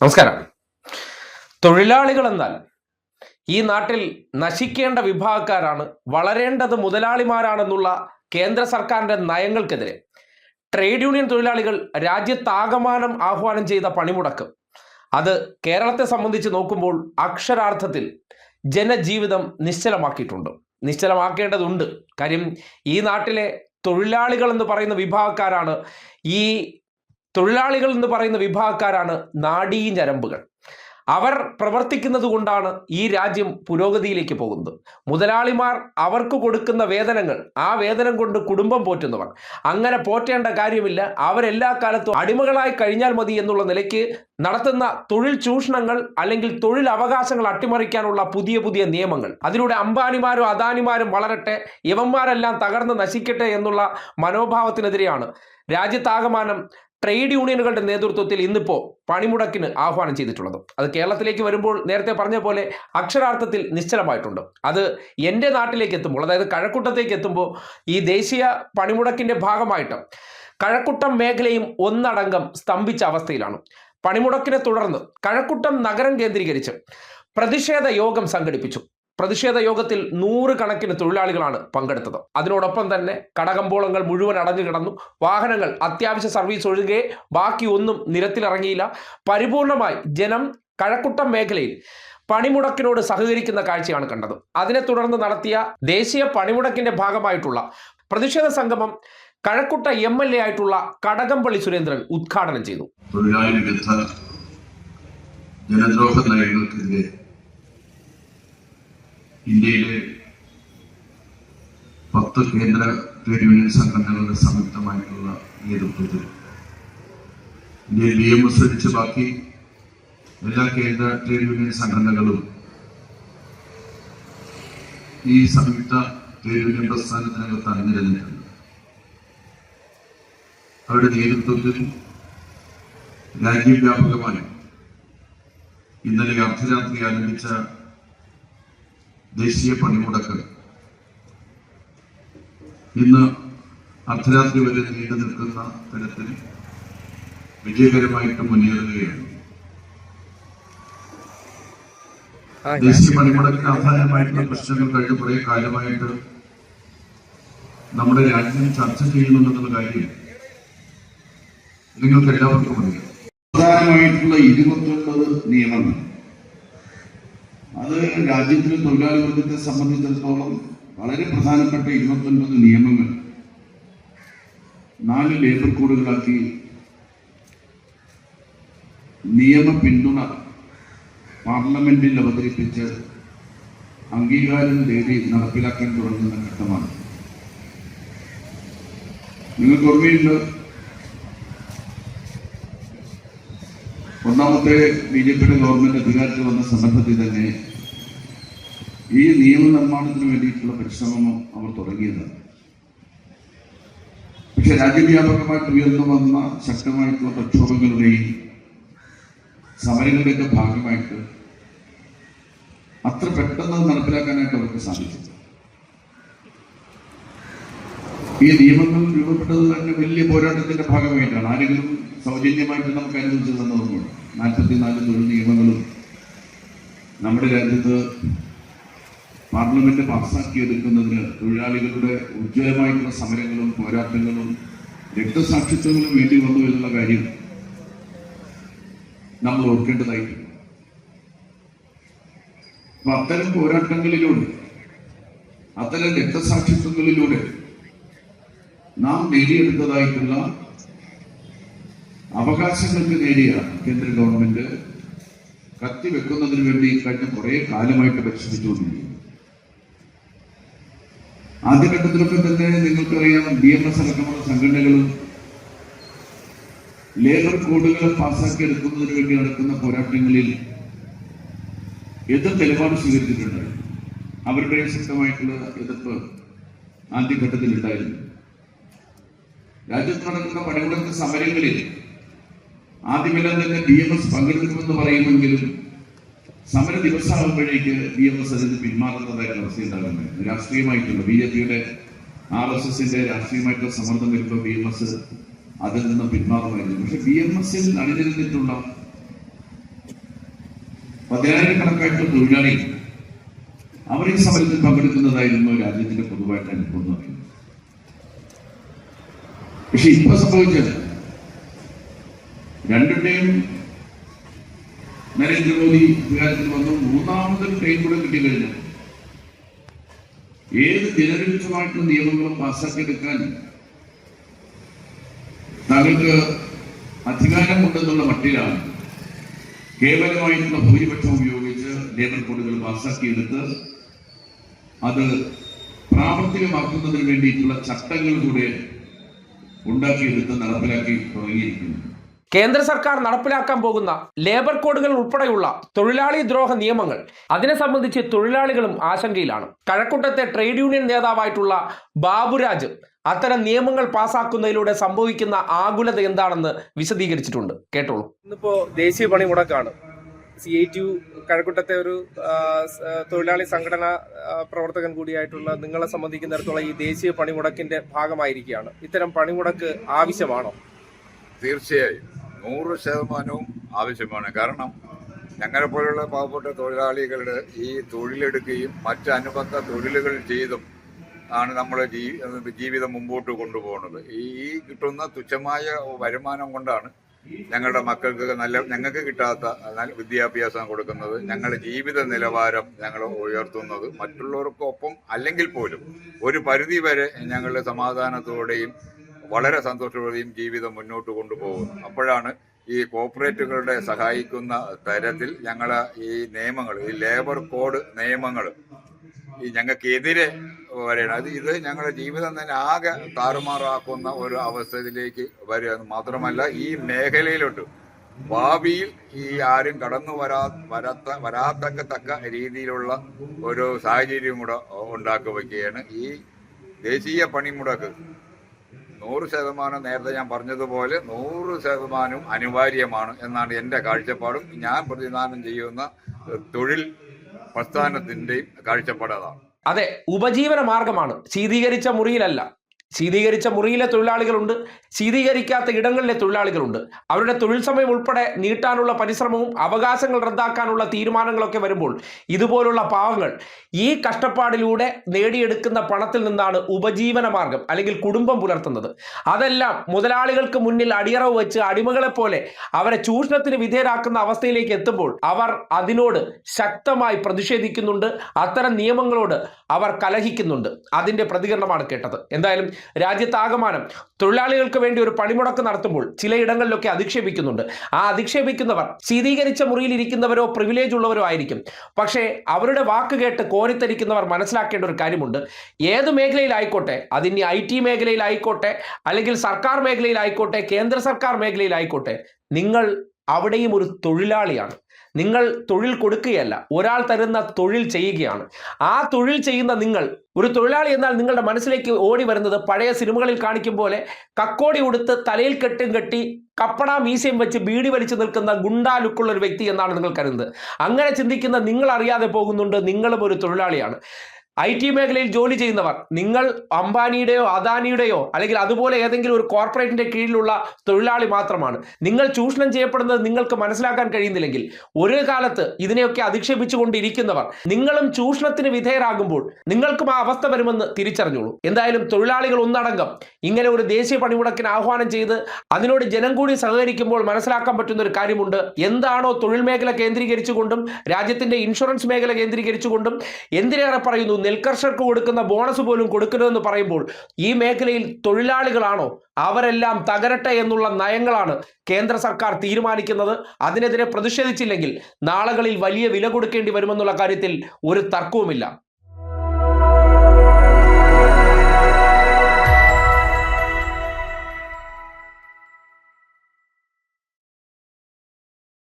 നമസ്കാരം. തൊഴിലാളികൾ എന്നാൽ ഈ നാട്ടിൽ നശിക്കേണ്ട വിഭാഗക്കാരാണ് വളരേണ്ടത് മുതലാളിമാരാണെന്നുള്ള കേന്ദ്ര സർക്കാരിന്റെ നയങ്ങൾക്കെതിരെ ട്രേഡ് യൂണിയൻ തൊഴിലാളികൾ രാജ്യത്താകമാനം ആഹ്വാനം ചെയ്ത പണിമുടക്ക്. അത് കേരളത്തെ സംബന്ധിച്ച് നോക്കുമ്പോൾ അക്ഷരാർത്ഥത്തിൽ ജനജീവിതം നിശ്ചലമാക്കിയിട്ടുണ്ട്. നിശ്ചലമാക്കേണ്ടതുണ്ട്. കാര്യം ഈ നാട്ടിലെ തൊഴിലാളികൾ എന്ന് പറയുന്ന വിഭാഗക്കാരാണ് ഈ തൊഴിലാളികൾ എന്ന് പറയുന്ന വിഭാഗക്കാരാണ് നാഡീ ഞരമ്പുകൾ. അവർ പ്രവർത്തിക്കുന്നത് കൊണ്ടാണ് ഈ രാജ്യം പുരോഗതിയിലേക്ക് പോകുന്നത്. മുതലാളിമാർ അവർക്ക് കൊടുക്കുന്ന വേതനങ്ങൾ ആ വേതനം കൊണ്ട് കുടുംബം പോറ്റുന്നവർ. അങ്ങനെ പോറ്റേണ്ട കാര്യമില്ല. അവരെല്ലാ കാലത്തും അടിമകളായി കഴിഞ്ഞാൽ മതി എന്നുള്ള നിലയ്ക്ക് നടത്തുന്ന തൊഴിൽ ചൂഷണങ്ങൾ അല്ലെങ്കിൽ തൊഴിൽ അവകാശങ്ങൾ അട്ടിമറിക്കാനുള്ള പുതിയ പുതിയ നിയമങ്ങൾ. അതിലൂടെ അംബാനിമാരും അദാനിമാരും വളരട്ടെ ഇവന്മാരെല്ലാം തകർന്ന് നശിക്കട്ടെ എന്നുള്ള മനോഭാവത്തിനെതിരെയാണ് രാജ്യത്താകമാനം ട്രേഡ് യൂണിയനുകളുടെ നേതൃത്വത്തിൽ ഇന്നിപ്പോൾ പണിമുടക്കിന് ആഹ്വാനം ചെയ്തിട്ടുള്ളത്. അത് കേരളത്തിലേക്ക് വരുമ്പോൾ നേരത്തെ പറഞ്ഞ പോലെ അക്ഷരാർത്ഥത്തിൽ നിശ്ചലമായിട്ടുണ്ട്. അത് എന്റെ നാട്ടിലേക്ക് എത്തുമ്പോൾ അതായത് കഴക്കൂട്ടത്തേക്ക് എത്തുമ്പോൾ ഈ ദേശീയ പണിമുടക്കിന്റെ ഭാഗമായിട്ട് കഴക്കൂട്ടം മേഖലയും ഒന്നടങ്കം സ്തംഭിച്ച അവസ്ഥയിലാണ്. പണിമുടക്കിനെ തുടർന്ന് കഴക്കൂട്ടം നഗരം കേന്ദ്രീകരിച്ച് പ്രതിഷേധ യോഗം സംഘടിപ്പിച്ചു. പ്രതിഷേധ യോഗത്തിൽ നൂറുകണക്കിന് തൊഴിലാളികളാണ് പങ്കെടുത്തത്. അതിനോടൊപ്പം തന്നെ കടകമ്പോളങ്ങൾ മുഴുവൻ അടഞ്ഞു കിടന്നു. വാഹനങ്ങൾ അത്യാവശ്യ സർവീസ് ഒഴികെ ബാക്കി ഒന്നും നിരത്തിലിറങ്ങിയില്ല. പരിപൂർണമായി ജനം കഴക്കുട്ടം മേഖലയിൽ പണിമുടക്കിനോട് സഹകരിക്കുന്ന കാഴ്ചയാണ് കണ്ടത്. അതിനെ തുടർന്ന് നടത്തിയ ദേശീയ പണിമുടക്കിന്റെ ഭാഗമായിട്ടുള്ള പ്രതിഷേധ സംഗമം കഴക്കുട്ട എം എൽ എ ആയിട്ടുള്ള കടകംപള്ളി സുരേന്ദ്രൻ ഉദ്ഘാടനം ചെയ്തു. തൊഴിലാളി വിരുദ്ധ ജനദ്രോഹ നയങ്ങൾക്കെതിരെ ഇന്ത്യയിലെ പത്ത് കേന്ദ്ര ട്രേഡ് യൂണിയൻ സംഘടനകളുടെ സംയുക്തമായിട്ടുള്ള നേതൃത്വത്തിൽ ഇന്ത്യയിൽ ഡി എം എസ് അടിച്ച് ബാക്കി എല്ലാ കേന്ദ്ര ട്രേഡ് യൂണിയൻ സംഘടനകളും ഈ സംയുക്ത ട്രേഡ് യൂണിയൻ പ്രസ്ഥാനത്തിനകത്ത് അണിനിരന്നിട്ടുണ്ട്. അവരുടെ നേതൃത്വത്തിൽ രാജ്യവ്യാപകമായി ഇന്നലെ അർദ്ധരാത്രി ആരംഭിച്ച ദേശീയ പണിമുടക്ക്. ഇന്ന് അർദ്ധരാത്രി വരെ നീണ്ടു നിൽക്കുന്ന തരത്തിൽ വിജയകരമായിട്ട് മുന്നേറുകയാണ്. ദേശീയ പണിമുടക്കിന് ആധാരമായിട്ടുള്ള പ്രശ്നങ്ങൾ കഴിഞ്ഞ കുറെ കാലമായിട്ട് നമ്മുടെ രാജ്യം ചർച്ച ചെയ്യുന്നുണ്ടെന്നുള്ള കാര്യം നിങ്ങൾക്ക് എല്ലാവർക്കും അറിയാം. പ്രധാനമായിട്ടുള്ള ഇരുപത്തൊൻപത് നിയമങ്ങൾ അത് രാജ്യത്തിലെ തൊഴിലാളി വർഗത്തെ സംബന്ധിച്ചിടത്തോളം വളരെ പ്രധാനപ്പെട്ട ഇരുപത്തൊൻപത് നിയമങ്ങൾ നാല് ലേബർ കോഡുകളാക്കി നിയമ പിന്തുണ പാർലമെന്റിൽ അവതരിപ്പിച്ച് അംഗീകാരം തേടി നടപ്പിലാക്കാൻ തുടങ്ങുന്ന ഘട്ടമാണ്. നിങ്ങൾക്ക് ഓർമ്മയുണ്ട് ഒന്നാമത്തെ ബി ജെ പിയുടെ ഗവൺമെന്റ് അധികാരത്തിൽ വന്ന സന്ദർഭത്തിൽ തന്നെ ഈ നിയമനിർമ്മാണത്തിന് വേണ്ടിയിട്ടുള്ള പരിശ്രമം അവർ തുടങ്ങിയതാണ്. പക്ഷെ രാജ്യവ്യാപകമായിട്ട് ഉയർന്നു വന്ന ശക്തമായിട്ടുള്ള പ്രക്ഷോഭങ്ങളുടെയും സമരങ്ങളുടെയൊക്കെ ഭാഗമായിട്ട് അത്ര പെട്ടെന്ന് നടപ്പിലാക്കാനായിട്ട് അവർക്ക് സാധിച്ചു ഈ നിയമങ്ങൾ രൂപപ്പെട്ടത് തന്നെ വലിയ പോരാട്ടത്തിന്റെ ഭാഗമായിട്ടാണ്. ആരെങ്കിലും സൗജന്യമായിട്ട് നമുക്ക് അനുവദിച്ചു തന്നതൊന്നുമില്ല നാൽപ്പത്തിനാല് തൊഴിൽ നിയമങ്ങളും നമ്മുടെ രാജ്യത്ത് പാർലമെന്റ് പാസ്സാക്കിയെടുക്കുന്നതിന് തൊഴിലാളികളുടെ ഉജ്ജ്വലമായിട്ടുള്ള സമരങ്ങളും പോരാട്ടങ്ങളും രക്തസാക്ഷിത്വങ്ങളും വേണ്ടി വന്നു എന്നുള്ള കാര്യം നമ്മൾ ഓർക്കേണ്ടതായിട്ടുണ്ട് അത്തരം പോരാട്ടങ്ങളിലൂടെ അത്തരം രക്തസാക്ഷിത്വങ്ങളിലൂടെ നാം നേടിയെടുത്തതായിട്ടുള്ള അവകാശങ്ങൾക്ക് നേടിയാണ് കേന്ദ്ര ഗവൺമെന്റ് കത്തി വെക്കുന്നതിന് വേണ്ടി കഴിഞ്ഞ കുറെ കാലമായിട്ട് പരിശ്രമിച്ചുകൊണ്ടിരിക്കുന്നു. ആദ്യഘട്ടത്തിലൊക്കെ തന്നെ നിങ്ങൾക്കറിയാം ബി എം എസ് അടക്കമുള്ള സംഘടനകളും ലേബർ കോഡുകൾ പാസ്സാക്കി എടുക്കുന്നതിന് വേണ്ടി നടക്കുന്ന പോരാട്ടങ്ങളിൽ എതിർ നിലപാട് സ്വീകരിച്ചിട്ടുണ്ട്. അവരുടെ ശക്തമായിട്ടുള്ള എതിർപ്പ് ആദ്യഘട്ടത്തിൽ ഉണ്ടായിരുന്നു രാജ്യത്ത് നടക്കുന്ന പണിമുടക്ക് സമരങ്ങളിൽ ആദ്യമെല്ലാം തന്നെ ബി എം എസ് പങ്കെടുക്കുമെന്ന് പറയുമെങ്കിലും സമര ദിവസമാകുമ്പോഴേക്ക് ബി എം എസ് അതിന് പിന്മാറുന്നതായിട്ടുള്ള അവസ്ഥയുണ്ടാകുന്നത്. രാഷ്ട്രീയമായിട്ടുള്ള ബി ജെ പിയുടെ ആർ എസ് എസിന്റെ രാഷ്ട്രീയമായിട്ടുള്ള സമ്മർദ്ദം വരുമ്പോൾ ബി എം എസ് അതിൽ നിന്ന് പിന്മാറുമായിരുന്നു പക്ഷെ ബി എം എസിൽ അണിനിരുന്നിട്ടുള്ള പതിനായിരക്കണക്കായിട്ടുള്ള തൊഴിലാളികൾ അവർ ഈ സമരത്തിൽ പങ്കെടുക്കുന്നതായിരുന്നു രാജ്യത്തിന്റെ പൊതുവായിട്ട് അനുഭവം എന്ന് പറയുന്നത്. പക്ഷെ ഇപ്പൊ സംഭവിച്ചത് രണ്ടിന്റെയും നരേന്ദ്രമോദി അധികാരത്തിൽ വന്നു. മൂന്നാമത് ട്രെയിൻ കൂടെ കിട്ടിക്കഴിഞ്ഞു. ഏത് ജനവിരുദ്ധമായിട്ടുള്ള നിയമങ്ങളും പാസ്സാക്കിയെടുക്കാൻ താങ്കൾക്ക് അധികാരമുണ്ടെന്നുള്ള മട്ടിലാണ് കേവലമായിട്ടുള്ള ഭൂരിപക്ഷം ഉപയോഗിച്ച് ലേബർ കോഡുകൾ പാസ്സാക്കിയെടുത്ത് അത് പ്രാവർത്തികമാക്കുന്നതിന് വേണ്ടിയിട്ടുള്ള ചട്ടങ്ങൾ കൂടെ ഉണ്ടാക്കിയെടുത്ത് നടപ്പിലാക്കി തുടങ്ങിയിരിക്കുന്നു. കേന്ദ്ര സർക്കാർ നടപ്പിലാക്കാൻ പോകുന്ന ലേബർ കോഡുകൾ ഉൾപ്പെടെയുള്ള തൊഴിലാളി ദ്രോഹ നിയമങ്ങൾ അതിനെ സംബന്ധിച്ച് തൊഴിലാളികളും ആശങ്കയിലാണ്. കഴക്കൂട്ടത്തെ ട്രേഡ് യൂണിയൻ നേതാവായിട്ടുള്ള ബാബുരാജ് അത്തരം നിയമങ്ങൾ പാസാക്കുന്നതിലൂടെ സംഭവിക്കുന്ന ആകുലത എന്താണെന്ന് വിശദീകരിച്ചിട്ടുണ്ട്. കേട്ടോളൂ. ഇന്നിപ്പോ ദേശീയ പണി മുടക്കാണ് സി ഐ ടി യു കഴക്കൂട്ടത്തെ ഒരു തൊഴിലാളി സംഘടനാ പ്രവർത്തകൻ കൂടിയായിട്ടുള്ള നിങ്ങളെ സംബന്ധിക്കുന്നിടത്തോളം ഈ ദേശീയ പണിമുടക്കിന്റെ ഭാഗമായിരിക്കുകയാണ്. ഇത്തരം പണിമുടക്ക് ആവശ്യമാണോ? തീർച്ചയായും. നൂറ് ശതമാനവും ആവശ്യമാണ്. കാരണം ഞങ്ങളെ പോലുള്ള പാവപ്പെട്ട തൊഴിലാളികളുടെ ഈ തൊഴിലെടുക്കുകയും മറ്റ് അനുബന്ധ തൊഴിലുകൾ ചെയ്തും ആണ് നമ്മൾ ജീവിതം മുമ്പോട്ട് കൊണ്ടുപോകുന്നത്. ഈ കിട്ടുന്ന തുച്ഛമായ വരുമാനം കൊണ്ടാണ് ഞങ്ങളുടെ മക്കൾക്ക് നല്ല ഞങ്ങൾക്ക് കിട്ടാത്ത നല്ല വിദ്യാഭ്യാസം കൊടുക്കുന്നത്. ഞങ്ങളുടെ ജീവിത നിലവാരം ഞങ്ങൾ ഉയർത്തുന്നത്. മറ്റുള്ളവർക്കൊപ്പം അല്ലെങ്കിൽ പോലും ഒരു പരിധി വരെ ഞങ്ങളുടെ സമാധാനത്തോടെയും വളരെ സന്തോഷത്തോടെയും ജീവിതം മുന്നോട്ട് കൊണ്ടുപോകുന്നു. അപ്പോഴാണ് ഈ കോപ്പറേറ്റുകളുടെ സഹായിക്കുന്ന തരത്തിൽ ഞങ്ങൾ ഈ നിയമങ്ങൾ ഈ ലേബർ കോഡ് നിയമങ്ങൾ ഈ ഞങ്ങൾക്കെതിരെ വരെയാണ് അത് ഇത് ഞങ്ങളുടെ ജീവിതം തന്നെ ആകെ താറുമാറാക്കുന്ന ഒരു അവസ്ഥയിലേക്ക് വരിക മാത്രമല്ല ഈ മേഖലയിലോട്ട് ഭാവിയിൽ ഈ ആരും കടന്നു വരാ വരാത്ത വരാത്തക്ക തക്ക രീതിയിലുള്ള ഒരു സാഹചര്യം കൂടെ ഉണ്ടാക്കി വയ്ക്കുകയാണ് ഈ ദേശീയ പണിമുടക്ക്. നൂറ് ശതമാനം നേരത്തെ ഞാൻ പറഞ്ഞതുപോലെ നൂറ് ശതമാനവും അനിവാര്യമാണ് എന്നാണ് എന്റെ കാഴ്ചപ്പാടും. ഞാൻ പ്രതിദാനം ചെയ്യുന്ന തൊഴിൽ പ്രസ്ഥാനത്തിന്റെയും കാഴ്ചപ്പാട് അതാണ്. അതെ ഉപജീവന മാർഗമാണ്. ശീതീകരിച്ച മുറിയിലല്ല ശീതീകരിച്ച മുറിയിലെ തൊഴിലാളികളുണ്ട് ശീതീകരിക്കാത്ത ഇടങ്ങളിലെ തൊഴിലാളികളുണ്ട്. അവരുടെ തൊഴിൽ സമയം ഉൾപ്പെടെ നീട്ടാനുള്ള പരിശ്രമവും അവകാശങ്ങൾ റദ്ദാക്കാനുള്ള തീരുമാനങ്ങളൊക്കെ വരുമ്പോൾ ഇതുപോലുള്ള പാവങ്ങൾ ഈ കഷ്ടപ്പാടിലൂടെ നേടിയെടുക്കുന്ന പണത്തിൽ നിന്നാണ് ഉപജീവന മാർഗം അല്ലെങ്കിൽ കുടുംബം പുലർത്തുന്നത്. അതെല്ലാം മുതലാളികൾക്ക് മുന്നിൽ അടിയറവ് വെച്ച് അടിമകളെ പോലെ അവരെ ചൂഷണത്തിന് വിധേയരാക്കുന്ന അവസ്ഥയിലേക്ക് എത്തുമ്പോൾ അവർ അതിനോട് ശക്തമായി പ്രതിഷേധിക്കുന്നുണ്ട്. അത്തരം നിയമങ്ങളോട് അവർ കലഹിക്കുന്നുണ്ട്. അതിന്റെ പ്രതികരണമാണ് കേട്ടത്. എന്തായാലും രാജ്യത്താകമാനം തൊഴിലാളികൾക്ക് വേണ്ടി ഒരു പണിമുടക്ക് നടത്തുമ്പോൾ ചിലയിടങ്ങളിലൊക്കെ അധിക്ഷേപിക്കുന്നുണ്ട്. ആ അധിക്ഷേപിക്കുന്നവർ ശീതീകരിച്ച മുറിയിൽ ഇരിക്കുന്നവരോ പ്രിവിലേജ് ഉള്ളവരോ ആയിരിക്കും. പക്ഷേ അവരുടെ വാക്ക് കേട്ട് കോരിത്തരിക്കുന്നവർ മനസ്സിലാക്കേണ്ട ഒരു കാര്യമുണ്ട്. ഏത് മേഖലയിലായിക്കോട്ടെ അതിനി ഐ ടി മേഖലയിലായിക്കോട്ടെ അല്ലെങ്കിൽ സർക്കാർ മേഖലയിലായിക്കോട്ടെ കേന്ദ്ര സർക്കാർ മേഖലയിലായിക്കോട്ടെ നിങ്ങൾ അവിടെയും ഒരു തൊഴിലാളിയാണ്. നിങ്ങൾ തൊഴിൽ കൊടുക്കുകയല്ല ഒരാൾ തരുന്ന തൊഴിൽ ചെയ്യുകയാണ്. ആ തൊഴിൽ ചെയ്യുന്ന നിങ്ങൾ ഒരു തൊഴിലാളി എന്നാൽ നിങ്ങളുടെ മനസ്സിലേക്ക് ഓടി വരുന്നത് പഴയ സിനിമകളിൽ കാണിക്കും പോലെ കക്കോടി ഉടുത്ത് തലയിൽ കെട്ടും കെട്ടി കപ്പട മീശയും വെച്ച് ബീഡി വലിച്ചു നിൽക്കുന്ന ഗുണ്ടാ ലുക്കുള്ള ഒരു വ്യക്തി എന്നാണ് നിങ്ങൾ കരുതുന്നത്. അങ്ങനെ ചിന്തിക്കുന്ന നിങ്ങൾ അറിയാതെ പോകുന്നുണ്ട് നിങ്ങളും ഒരു തൊഴിലാളിയാണ്. ഐ ടി മേഖലയിൽ ജോലി ചെയ്യുന്നവർ നിങ്ങൾ അംബാനിയുടെയോ അദാനിയുടെയോ അല്ലെങ്കിൽ അതുപോലെ ഏതെങ്കിലും ഒരു കോർപ്പറേറ്റിന്റെ കീഴിലുള്ള തൊഴിലാളി മാത്രമാണ്. നിങ്ങൾ ചൂഷണം ചെയ്യപ്പെടുന്നത് നിങ്ങൾക്ക് മനസ്സിലാക്കാൻ കഴിയുന്നില്ലെങ്കിൽ ഒരു കാലത്ത് ഇതിനെയൊക്കെ അധിക്ഷേപിച്ചുകൊണ്ടിരിക്കുന്നവർ നിങ്ങളും ചൂഷണത്തിന് വിധേയരാകുമ്പോൾ നിങ്ങൾക്കും ആ അവസ്ഥ വരുമെന്ന് തിരിച്ചറിഞ്ഞോളൂ. എന്തായാലും തൊഴിലാളികൾ ഒന്നടങ്കം ഇങ്ങനെ ഒരു ദേശീയ പണിമുടക്കിന് ആഹ്വാനം ചെയ്ത് അതിനോട് ജനം കൂടി സഹകരിക്കുമ്പോൾ മനസ്സിലാക്കാൻ പറ്റുന്ന ഒരു കാര്യമുണ്ട്. എന്താണോ തൊഴിൽ മേഖല കേന്ദ്രീകരിച്ചുകൊണ്ടും രാജ്യത്തിന്റെ ഇൻഷുറൻസ് മേഖല കേന്ദ്രീകരിച്ചുകൊണ്ടും എന്തിനേറെ പറയുന്നു നെൽകർഷകർക്ക് കൊടുക്കുന്ന ബോണസ് പോലും കൊടുക്കരുതെന്ന് പറയുമ്പോൾ ഈ മേഖലയിൽ തൊഴിലാളികളാണോ? അവരെല്ലാം തകരട്ടെ എന്നുള്ള നയങ്ങളാണ് കേന്ദ്ര സർക്കാർ തീരുമാനിക്കുന്നത്. അതിനെതിരെ പ്രതിഷേധിച്ചില്ലെങ്കിൽ നാളുകളിൽ വലിയ വില കൊടുക്കേണ്ടി വരുമെന്നുള്ള കാര്യത്തിൽ ഒരു തർക്കവുമില്ല.